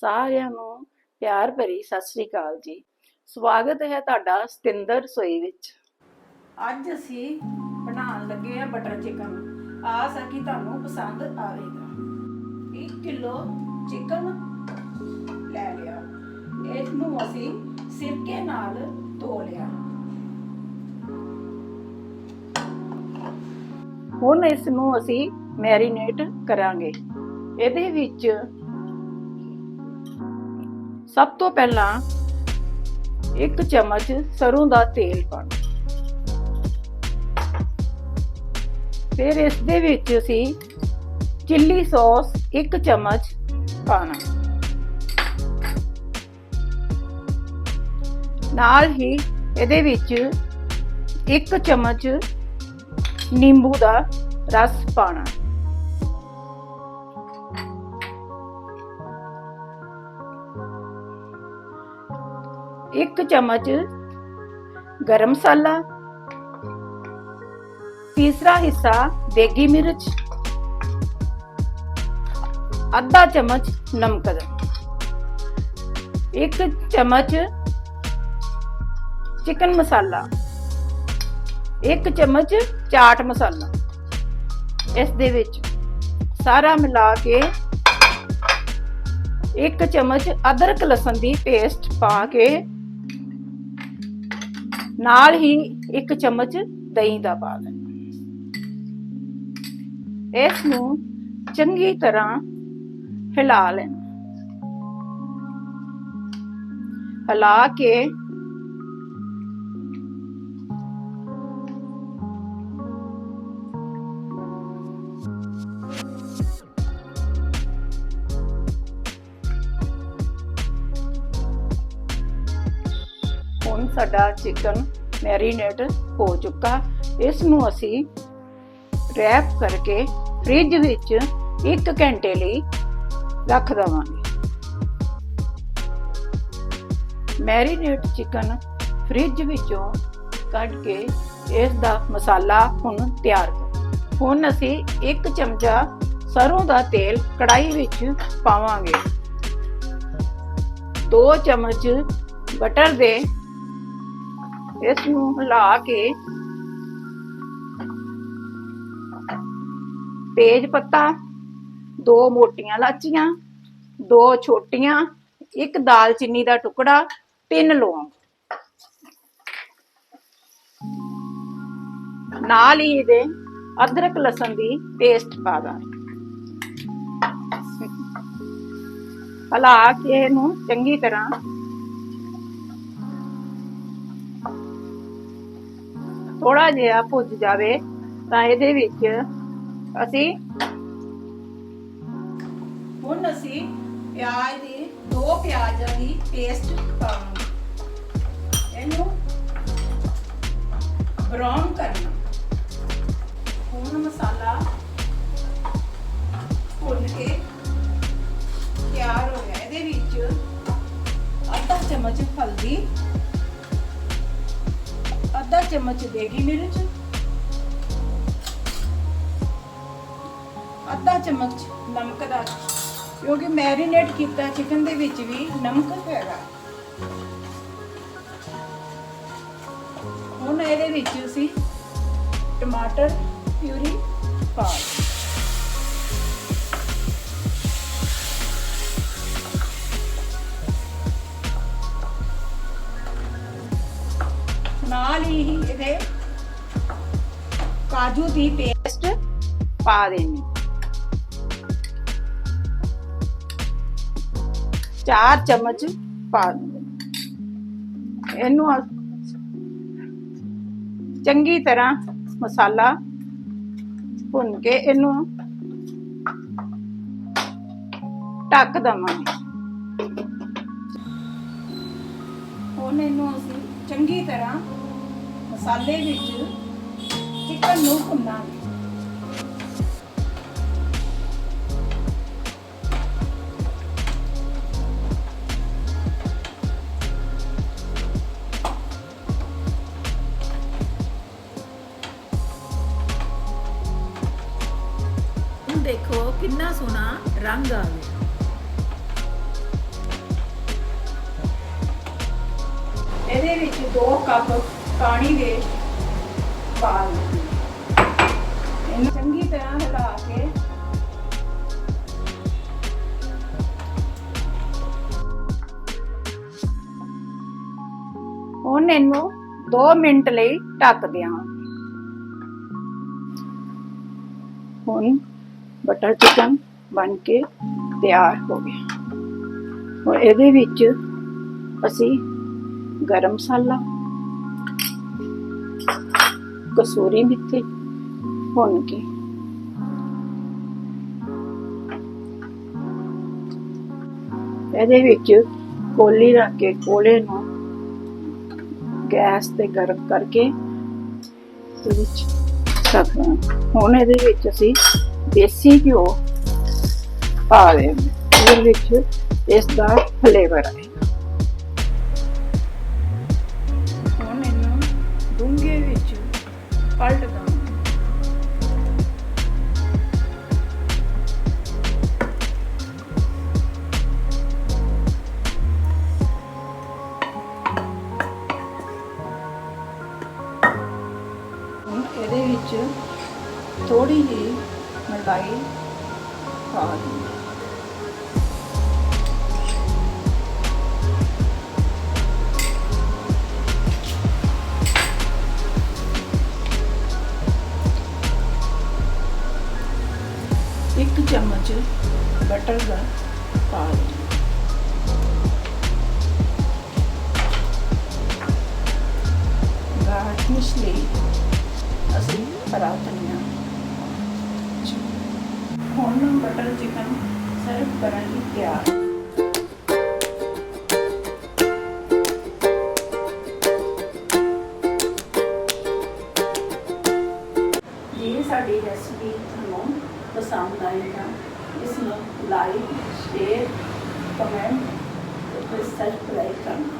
ਸਾਰਿਆਂ ਨੂੰ ਪਿਆਰ ਭਰੀ ਸਤਿ ਸ੍ਰੀ ਅਕਾਲ ਜੀ। ਸਵਾਗਤ ਹੈ ਤੁਹਾਡਾ ਸਤਿੰਦਰ ਰਸੋਈ ਵਿੱਚ। ਅੱਜ ਅਸੀਂ ਬਣਾਉਣ ਲੱਗੇ ਆ ਬਟਰ ਚਿਕਨ। ਆਸ ਹੈ ਕਿ ਤੁਹਾਨੂੰ ਪਸੰਦ ਆਵੇਗਾ। 1 ਕਿਲੋ ਚਿਕਨ ਲੈ ਲਿਆ। ਇਸ ਨੂੰ ਅਸੀਂ ਸਿਰਕੇ ਨਾਲ ਧੋ ਲਿਆ। ਹੁਣ ਇਸ ਨੂੰ ਅਸੀਂ ਮੈਰੀਨੇਟ ਕਰਾਂਗੇ। ਇਹਦੇ ਵਿੱਚ ਸਭ ਤੋਂ ਪਹਿਲਾਂ ਇੱਕ ਚਮਚ ਸਰੋਂ ਦਾ ਤੇਲ ਪਾਣਾ ਫਿਰ ਇਸ ਦੇ ਵਿੱਚ ਅਸੀਂ ਚਿੱਲੀ ਸੌਸ ਇੱਕ ਚਮਚ ਪਾਣਾ ਨਾਲ ਹੀ ਇਹਦੇ ਵਿੱਚ ਇੱਕ ਚਮਚ ਨਿੰਬੂ ਦਾ ਰਸ ਪਾਣਾ ਇੱਕ ਚਮਚ ਗਰਮ ਮਸਾਲਾ, ਤੀਸਰਾ ਹਿੱਸਾ ਦੇਗੀ ਮਿਰਚ, ਅੱਧਾ ਚਮਚ ਨਮਕ ਦਾ ਇੱਕ ਚਮਚ ਚਿਕਨ ਮਸਾਲਾ, ਇੱਕ ਚਮਚ ਚਾਟ ਮਸਾਲਾ। ਇਸ ਦੇ ਵਿੱਚ ਸਾਰਾ ਮਿਲਾ ਕੇ ਇੱਕ ਚਮਚ ਅਦਰਕ ਲਸਣ ਦੀ ਪੇਸਟ ਪਾ ਕੇ ਨਾਲ ਹੀ ਇੱਕ ਚਮਚ ਦਹੀਂ ਦਾ ਪਾ ਦੇਣਾ ਇਸ ਨੂੰ ਚੰਗੀ ਤਰ੍ਹਾਂ ਹਿਲਾ ਲੈਣਾ। ਹਿਲਾ ਕੇ ਹੁਣ ਸਾਡਾ ਚਿਕਨ ਮੈਰੀਨੇਟ ਹੋ ਚੁੱਕਾ। ਇਸ ਨੂੰ ਅਸੀਂ ਰੈਪ ਕਰਕੇ ਫ੍ਰਿਜ ਵਿੱਚ 1 ਘੰਟੇ ਲਈ ਰੱਖ ਦਵਾਂਗੇ। ਮੈਰੀਨੇਟ ਚਿਕਨ ਫ੍ਰਿਜ ਵਿੱਚੋਂ ਕੱਢ ਕੇ ਇਸ ਦਾ ਮਸਾਲਾ ਹੁਣ ਤਿਆਰ ਕਰ। ਹੁਣ ਅਸੀਂ 1 ਚਮਚਾ ਸਰੋਂ ਦਾ ਤੇਲ ਕੜਾਈ ਵਿੱਚ ਪਾਵਾਂਗੇ। 2 ਚਮਚ ਬਟਰ ਦੇ ਇਸ ਨੂੰ ਹਿਲਾ ਕੇ ਤੇਜ ਪੱਤਾ, ਦੋ ਮੋਟੀਆਂ ਲਾਚੀਆਂ, ਦੋ ਛੋਟੀਆਂ, ਇੱਕ ਦਾਲਚੀਨੀ ਦਾ ਟੁਕੜਾ, ਤਿੰਨ ਲੌਂਗ। ਨਾਲ ਹੀ ਇਹਦੇ ਅਦਰਕ, ਲਸਣ ਦੀ ਪੇਸਟ ਪਾ ਦਾਂ ਹਲਾ ਕੇ ਇਹਨੂੰ ਚੰਗੀ ਤਰ੍ਹਾਂ ਥੋੜਾ ਜਿਹਾ ਭੁੱਜ ਜਾਵੇ, ਤਾਂ ਇਹਦੇ ਵਿੱਚ ਅਸੀਂ ਹੁਣ ਅਸੀਂ ਪਿਆਜ਼ ਦੀ ਦੋ ਪਿਆਜ਼ਾਂ ਦੀ ਪੇਸਟ ਪਾਵਾਂਗੇ। ਇਹਨੂੰ ਬਰਾਊਨ ਕਰਨਾ। ਹੁਣ ਮਸਾਲਾ ਭੁੰਨ ਕੇ ਤਿਆਰ ਹੋ ਗਿਆ ਇਹਦੇ ਵਿੱਚ ਅੱਧਾ ਚਮਚ ਹਲਦੀ ਅੱਧਾ ਚਮਚ ਦੇਗੀ ਅੱਧਾ ਚਮਚ ਨਮਕ ਦਾ। ਕਿਉਂਕਿ ਮੈਰੀਨੇਟ ਕੀਤਾ ਚਿਕਨ ਦੇ ਵਿੱਚ ਵੀ ਨਮਕ ਹੈਗਾ। ਹੁਣ ਇਹਦੇ ਵਿੱਚ ਅਸੀਂ ਟਮਾਟਰ ਪਿਊਰੀ ਪਾ ਹੀ ਇਹਦੇ ਕਾਜੂ ਦੀ ਪੇਸਟ ਪਾ ਦੇਣੀ। ਚਾਰ ਚਮਚ ਪਾ ਇਹਨੂੰ ਚੰਗੀ ਤਰ੍ਹਾਂ ਮਸਾਲਾ ਭੁੰਨ ਕੇ ਇਹਨੂੰ ਢੱਕ ਦਵਾਂਗੇ। ਹੁਣ ਇਹਨੂੰ ਅਸੀਂ ਚੰਗੀ ਤਰ੍ਹਾਂ ਮਸਾਲੇ ਵਿੱਚ ਚਿਕਨ ਨੂੰ ਭੁੰਨਾਂਗੇ ਦੇਖੋ ਕਿੰਨਾ ਸੋਹਣਾ ਰੰਗ ਆ ਗਿਆ। ਇਹਦੇ ਵਿੱਚ ਦੋ ਕੱਪ ਪਾਣੀ ਦੇ ਪਾ ਇਹਨੂੰ ਚੰਗੀ ਤਰ੍ਹਾਂ ਹਿਲਾ ਕੇ ਹੁਣ ਇਹਨੂੰ 2 ਮਿੰਟ ਲਈ ਢੱਕ ਦਿਆਂਗੇ ਹੁਣ ਬਟਰ ਚਿਕਨ ਬਣ ਕੇ ਤਿਆਰ ਹੋ ਗਿਆ। ਹੁਣ ਇਹਦੇ ਵਿੱਚ ਅਸੀਂ ਗਰਮ ਮਸਾਲਾ ਕਸੂਰੀ ਮਿੱਠੀ ਭੁੰਨ ਇਹਦੇ ਵਿੱਚ ਕੋਲੀ ਰੱਖ ਕੇ ਕੋਲੇ ਨੂੰ ਗੈਸ ਤੇ ਗਰਮ ਕਰਕੇ ਇਹਦੇ ਵਿੱਚ ਰੱਖਣਾ ਹੁਣ ਇਹਦੇ ਵਿੱਚ ਅਸੀਂ ਦੇਸੀ ਘਿਓ ਪਾ ਦੇ ਇਹਦੇ ਵਿੱਚ ਇਸ ਦਾ ਫਲੇਵਰ ਆਏਗਾ ਹੁਣ ਇਹਨੂੰ ਡੂੰਘੇ ਵਿੱਚ ਪਲਟ ਦਾਂਗੇ ਹੁਣ ਇਹਦੇ ਵਿੱਚ ਥੋੜੀ ਜਿਹੀ ਮਲਾਈ ਪਾ ਦਿੰਦੇ ਇੱਕ ਚਮਚ ਬਟਰ ਦਾ ਪਾ ਦਿੰਦੇ ਗਾਰਨਿਸ਼ ਲਈ ਅਸੀਂ ਹਰਾ ਧਨੀਆ ਹੁਣ ਬਟਰ ਚਿਕਨ ਸਰਵ ਕਰਨ ਲਈ ਤਿਆਰ ਸਾਡੀ ਰੈਸਪੀ ਪਸੰਦ ਆਈ ਤਾਂ ਇਸ ਨੂੰ ਲਾਈਕ ਸ਼ੇਅਰ ਕਮੈਂਟ ਤੇ ਸਬਸਕ੍ਰਾਈਬ ਕਰਨਾ।